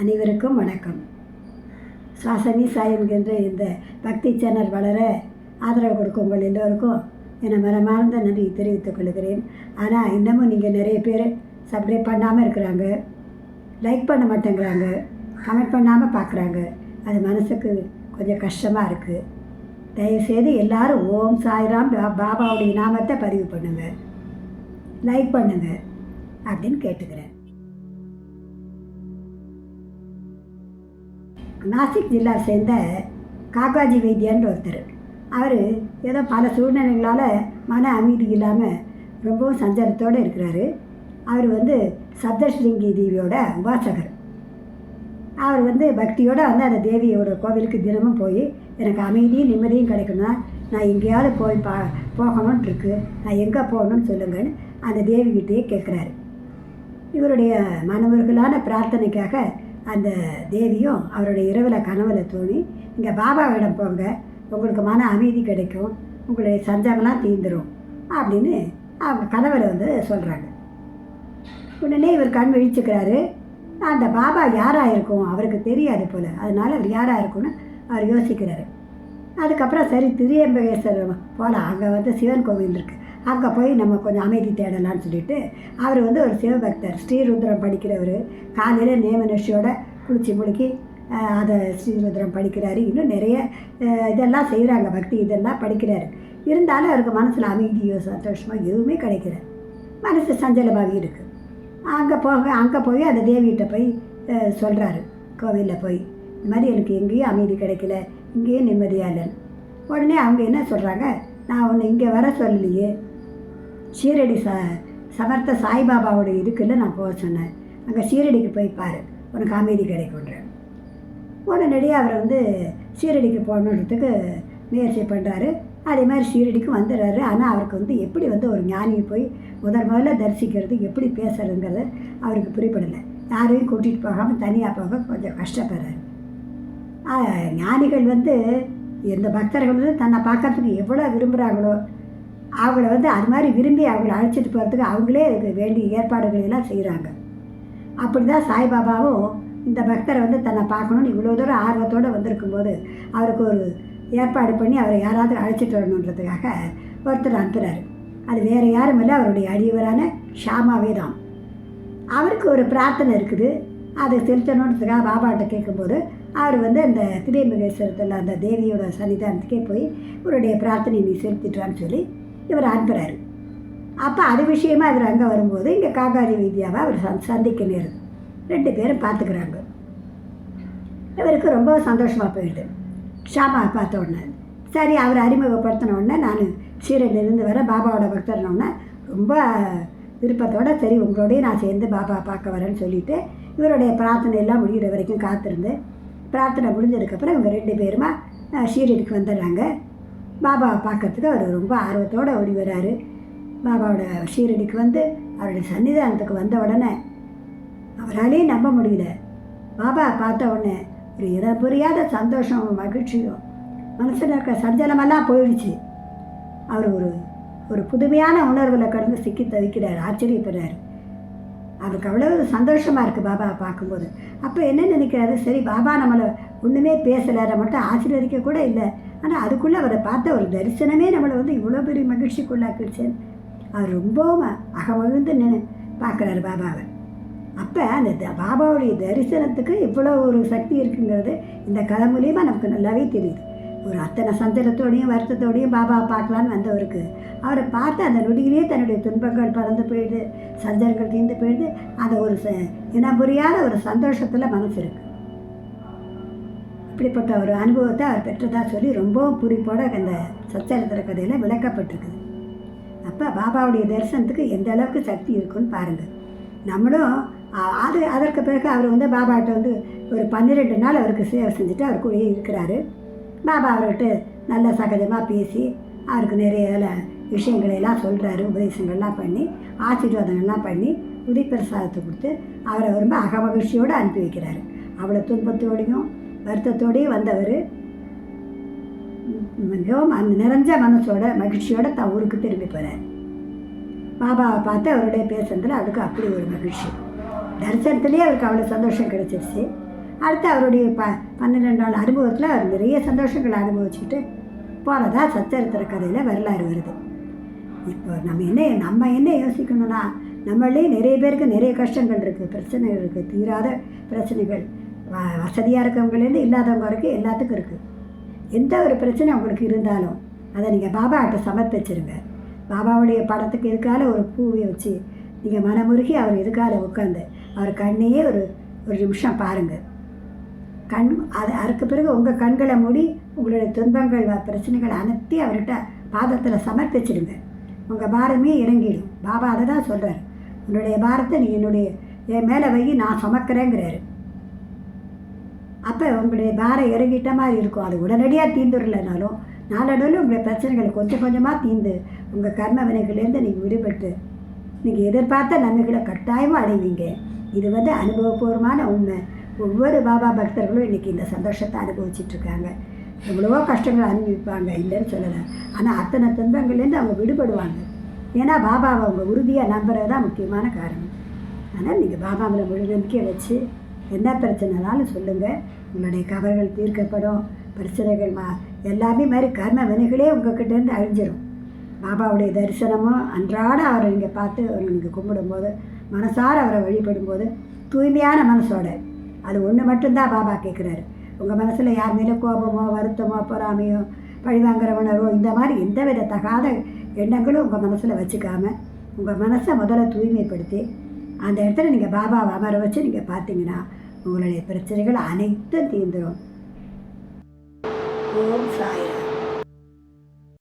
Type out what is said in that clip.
அனைவருக்கும் வணக்கம். சாசனி சாயம் என்கின்ற இந்த பக்தி சேனல் வளர ஆதரவு கொடுக்கும் உங்கள் எல்லோருக்கும் என மனமார்ந்த நன்றி தெரிவித்துக் கொள்கிறேன். ஆனால் இன்னமும் நீங்கள் நிறைய பேர் சப்ஸ்கிரைப் பண்ணாமல் இருக்கிறாங்க லைக் பண்ண மாட்டேங்கிறாங்க கமெண்ட் பண்ணாமல் பார்க்குறாங்க அது மனசுக்கு கொஞ்சம் கஷ்டமாக இருக்குது தயவுசெய்து எல்லாரும் ஓம் சாய்ராம் பாபாவுடைய நாமத்தை பதிவு பண்ணுங்கள் லைக் பண்ணுங்கள் அப்படின்னு கேட்டுக்கிறேன். நாசிக் ஜில்லா சேர்ந்த காக்காஜி வைத்தியான்ற ஒருத்தர். அவர் ஏதோ பல சூழ்நிலைகளால் மன அமைதி இல்லாமல் ரொம்பவும் சஞ்சலத்தோடு இருக்கிறாரு. அவர் வந்து சப்தஸ்ரீங்கி தேவியோட உபாசகர். அவர் வந்து பக்தியோடு வந்து அந்த தேவியோட கோவிலுக்கு தினமும் போய் எனக்கு அமைதியும் நிம்மதியும் கிடைக்கணும் நான் எங்கேயாவது போய் பா போகணும்னு இருக்கு நான் எங்கே போகணும்னு சொல்லுங்கன்னு அந்த தேவிகிட்டேயே கேட்குறாரு இவருடைய மனவர்களான பிரார்த்தனைக்காக அந்த தேவியும் அவருடைய இரவில் கனவுல தோணி இங்கே பாபாவிடம் போங்க. உங்களுக்கு மன அமைதி கிடைக்கும். உங்களுடைய சஞ்சமெல்லாம் தீந்துடும் அப்படின்னு அவங்க கனவில் வந்து சொல்கிறாங்க உடனே இவர் கண் விழிச்சுக்கிறாரு. அந்த பாபா யாராக இருக்கும்? அவருக்கு தெரியாது போல். அதனால் அவர் யாராக இருக்கும்னு அவர் யோசிக்கிறாரு. அதுக்கப்புறம் சரி திரியம்பகேஸ்வரர் போகலாம் அங்கே வந்து சிவன் கோவில் இருக்குது அங்கே போய் நம்ம கொஞ்சம் அமைதி தேடலாம்னு சொல்லிட்டு அவர் வந்து ஒரு சிவபக்தர் ஸ்ரீருத்ரம் படிக்கிறவர். காலையில் நேமனிஷியோட குளிச்சு முழுக்கி அதை ஸ்ரீருத்ரம் படிக்கிறாரு. இன்னும் நிறைய இதெல்லாம் செய்கிறாங்க பக்தி இதெல்லாம் படிக்கிறாரு. இருந்தாலும் அவருக்கு மனசில் அமைதியோ சந்தோஷமோ எதுவுமே கிடைக்கல. மனசு சஞ்சலமாகவே இருக்குது அங்கே போக அங்கே போய் அந்த தேவிகிட்ட போய் சொல்கிறாரு கோவிலில் போய் இந்த மாதிரி எனக்கு எங்கேயும் அமைதி கிடைக்கல. இங்கேயும் நிம்மதியாக இல்லைன்னு. உடனே அவங்க என்ன சொல்கிறாங்க நான் உன்னை இங்கே வர சொல்லலையே. ஷீரடி ச சமர்த்த சாய்பாபாவோட இதுக்குள்ள நான் போக சொன்னேன். அங்கே ஷீரடிக்கு போய் பாரு. உனக்கு அமைதி கிடைக்குன்றேன் உடனடியாக அவர் வந்து ஷீரடிக்கு போகணுன்றதுக்கு முயற்சி பண்ணுறாரு அதே மாதிரி ஷீரடிக்கு வந்துடுறாரு. ஆனால் அவருக்கு வந்து எப்படி வந்து ஒரு ஞானியை போய் முதல் முதல்ல தரிசிக்கிறது எப்படி பேசுகிறதுங்கிறது அவருக்கு புரியப்படலை. யாரையும் கூட்டிகிட்டு போகாமல் தனியாக போக கொஞ்சம் கஷ்டப்படுறாரு. ஞானிகள் வந்து எந்த பக்தர்கள் வந்து தன்னை பார்க்கறதுக்கு எவ்வளோ விரும்புகிறாங்களோ அவங்கள வந்து அது மாதிரி விரும்பி அவங்கள அழைச்சிட்டு போகிறதுக்கு அவங்களே வேண்டிய ஏற்பாடுகளை எல்லாம் செய்கிறாங்க அப்படி தான் சாய்பாபாவும் இந்த பக்தரை வந்து தன்னை பார்க்கணுன்னு இவ்வளோ தூரம் ஆர்வத்தோடு வந்திருக்கும்போது அவருக்கு ஒரு ஏற்பாடு பண்ணி அவரை யாராவது அழைச்சிட்டு வரணுன்றதுக்காக ஒருத்தர் அனுப்புகிறாரு அது வேறு யாரும் இல்லை அவருடைய அடியவரான ஷாமாவே தான். அவருக்கு ஒரு பிரார்த்தனை இருக்குது. அதை செலுத்தணுன்றதுக்காக பாபாட்ட கேட்கும்போது அவர் வந்து அந்த திரியம்பகேஸ்வரத்தில் அந்த தேவியோட சன்னிதானத்துக்கே போய் உன்னுடைய பிரார்த்தனை நீ செலுத்திட்டான்னு சொல்லி இவர் அனுப்புகிறாரு அப்போ அது விஷயமா இவர் அங்கே வரும்போது இங்கே காகாரி வித்யாவை அவர் சந் சந்திக்க நேருது ரெண்டு பேரும் பார்த்துக்கிறாங்க இவருக்கு ரொம்ப சந்தோஷமாக போயிடுது. ஷாமா பார்த்த உடனே சரி அவர் அறிமுகப்படுத்தின உடனே நான் சீரடிலிருந்து வர பாபாவோட பக்தர்னோடனே ரொம்ப விருப்பத்தோடு சரி உங்களோடய நான் சேர்ந்து பாபா பார்க்க வரேன்னு சொல்லிட்டு இவருடைய பிரார்த்தனை எல்லாம் முடிகிற வரைக்கும் காத்திருந்து பிரார்த்தனை முடிஞ்சதுக்கப்புறம் இவங்க ரெண்டு பேருமா ஷீரடிக்கு வந்துடுறாங்க. பாபாவை பார்க்கறதுக்கு அவர் ரொம்ப ஆர்வத்தோடு ஓடி வராரு. பாபாவோட ஷீரடிக்கு வந்து அவருடைய சன்னிதானத்துக்கு வந்த உடனே அவராலே நம்ப முடியல. பாபா பார்த்த உடனே ஒரு இடம் புரியாத சந்தோஷம் மகிழ்ச்சியும் மனசில் இருக்க சஞ்சலமெல்லாம் போயிடுச்சு. அவர் ஒரு ஒரு புதுமையான உணர்வில் கடந்து சிக்கி தவிக்கிறார் ஆச்சரியப்படுறார். அவருக்கு அவ்வளோ சந்தோஷமாக இருக்குது பாபாவை பார்க்கும்போது. அப்போ என்ன நினைக்கிறாரு? சரி பாபா நம்மளை ஒன்றுமே பேசலை மட்டும் ஆச்சரியக்க கூட இல்லை. ஆனால் அதுக்குள்ளே அவரை பார்த்த ஒரு தரிசனமே நம்மளை வந்து இவ்வளோ பெரிய மகிழ்ச்சிக்குள்ளாக்கிடுச்சேன்னு அவர் ரொம்பவும் அகமகிழ்ந்து நின்று பார்க்குறாரு பாபாவை அப்போ அந்த த- பாபாவுடைய தரிசனத்துக்கு இவ்வளோ ஒரு சக்தி இருக்குங்கிறது இந்த கதை மூலியமாக நமக்கு நல்லாவே தெரியுது. ஒரு அத்தனை சந்தனத்தோடையும் வருத்தத்தோடையும் பாபாவை பார்க்கலான்னு வந்தவருக்கு அவரை பார்த்து அந்த நொடியிலேயே தன்னுடைய துன்பங்கள் பறந்து போயிடுது சந்தனங்கள் தீர்ந்து போயிடுது. அந்த ஒரு ச இனம் புரியாத ஒரு சந்தோஷத்தில் மனசு இருக்குது இப்படிப்பட்ட ஒரு அனுபவத்தை அவர் பெற்றதா சொல்லி ரொம்பவும் குறிப்போட அந்த சச்சரித்திர கதையில் விளக்கப்பட்டிருக்குது. அப்போ பாபாவுடைய தரிசனத்துக்கு எந்த அளவுக்கு சக்தி இருக்குன்னு பாருங்கள் நம்மளும் அது அதற்கு பிறகு அவர் வந்து பாபாட்ட வந்து ஒரு பன்னிரெண்டு நாள் அவருக்கு சேவை செஞ்சுட்டு அவர் கூடயே இருக்கிறாரு. பாபா அவர்கிட்ட நல்ல சகஜமாக பேசி அவருக்கு நிறைய விஷயங்களையெல்லாம் சொல்கிறாரு உபதேசங்கள்லாம் பண்ணி ஆசீர்வாதங்கள்லாம் பண்ணி உதிப்பிரசாதத்தை கொடுத்து அவரை ரொம்ப அகமகிழ்ச்சியோடு அனுப்பி வைக்கிறாரு. அவ்வளோ துன்பத்தோடையும் வருத்தத்தோடையும் வந்தவர். மிகவும் அந்த நிறைஞ்ச மனசோட மகிழ்ச்சியோட தான் ஊருக்கு திரும்பி போகிறார் பாபாவை பார்த்து அவருடைய பேசுனதில் அவருக்கு அப்படி ஒரு மகிழ்ச்சி. தரிசனத்துலேயே அவருக்கு அவ்வளோ சந்தோஷம் கிடைச்சிருச்சு. அடுத்து அவருடைய ப பன்னிரெண்டு நாள் அனுபவத்தில் அவர் நிறைய சந்தோஷங்களை அனுபவிச்சுட்டு போகிறதா சச்சரித்திர கதையில் வரலாறு வருது. இப்போ நம்ம என்ன நம்ம என்ன யோசிக்கணும்னா நம்மளே நிறைய பேருக்கு நிறைய கஷ்டங்கள் இருக்குது பிரச்சனைகள் இருக்குது தீராத பிரச்சனைகள். வ வசதியாக இருக்கவங்கலேருந்து இல்லாதவங்க வரைக்கும் எல்லாத்துக்கும் இருக்குது எந்த ஒரு பிரச்சனை உங்களுக்கு இருந்தாலும் அதை நீங்கள் பாபாட்ட சமர்ப்பிச்சிருங்க. பாபாவுடைய படத்துக்கு எதுக்கால ஒரு பூவை வச்சு நீங்கள் மனமுருகி அவர் எதுக்கால உட்காந்து அவர் கண்ணையே ஒரு ஒரு நிமிஷம் பாருங்கள் கண் அது அதுக்கு பிறகு உங்கள் கண்களை மூடி உங்களுடைய துன்பங்கள் வ- பிரச்சனைகள் அனைத்தையும் அவர்கிட்ட பாதத்தில் சமர்ப்பிச்சிடுங்க. உங்கள் பாரமே இறங்கிடும். பாபா அதை தான் சொல்கிறார் உன்னுடைய பாரத்தை நீ என்னுடைய என் மேலே வை நான் சுமக்கிறேங்கிறாரு. அப்போ உங்களுடைய பாரம் இறங்கிட்ட மாதிரி இருக்கும். அது உடனடியாக தீந்துடலைனாலும் நாளடைவில் உங்களுடைய பிரச்சனைகள் கொஞ்சம் கொஞ்சமாக தீந்து உங்கள் கர்ம வினைகள்லேருந்து நீங்கள் விடுபட்டு நீங்கள் எதிர்பார்த்த நன்மைகளை கட்டாயமாக அடைவீங்க. இது வந்து அனுபவபூர்வமான உண்மை. ஒவ்வொரு பாபா பக்தர்களும் இன்றைக்கி இந்த சந்தோஷத்தை அனுபவிச்சிட்ருக்காங்க எவ்வளவோ கஷ்டங்கள் அனுபவிப்பாங்க இல்லைன்னு சொல்லலை. ஆனால் அத்தனை துன்பங்கள்லேருந்து அவங்க விடுபடுவாங்க. ஏன்னா பாபாவை அவங்க உறுதியாக நம்புறது தான் முக்கியமான காரணம். அதனால் நீங்கள் பாபா மேலே முழு நம்பிக்கை வச்சு என்ன பிரச்சனைனாலும் சொல்லுங்கள் உங்களுடைய கவர்கள் தீர்க்கப்படும். பிரச்சனைகள் மா எல்லாமே மாதிரி கர்ம வினைகளே உங்கள்கிட்டேருந்து அழிஞ்சிடும் பாபாவுடைய தரிசனமும் அன்றாட அவரை நீங்கள் பார்த்து அவரை நீங்கள் கும்பிடும்போது மனசார அவரை வழிபடும்போது தூய்மையான மனசோட. அது ஒன்று மட்டும்தான் பாபா கேட்குறாரு உங்கள் மனசில் யார் மேலே கோபமோ வருத்தமோ பொறாமையோ பழிவாங்கிற உணர்வோ இந்த மாதிரி எந்த வித தகாத எண்ணங்களும் உங்கள் மனசில் வச்சுக்காமல் உங்கள் மனசை முதல்ல தூய்மைப்படுத்தி அந்த இடத்துல நீங்கள் பாபாவை அமர வச்சு நீங்கள் பார்த்தீங்கன்னா உங்களுடைய பிரச்சனைகள் அனைத்தும் தீர்ந்துடும் ஓம் சாய்ராம்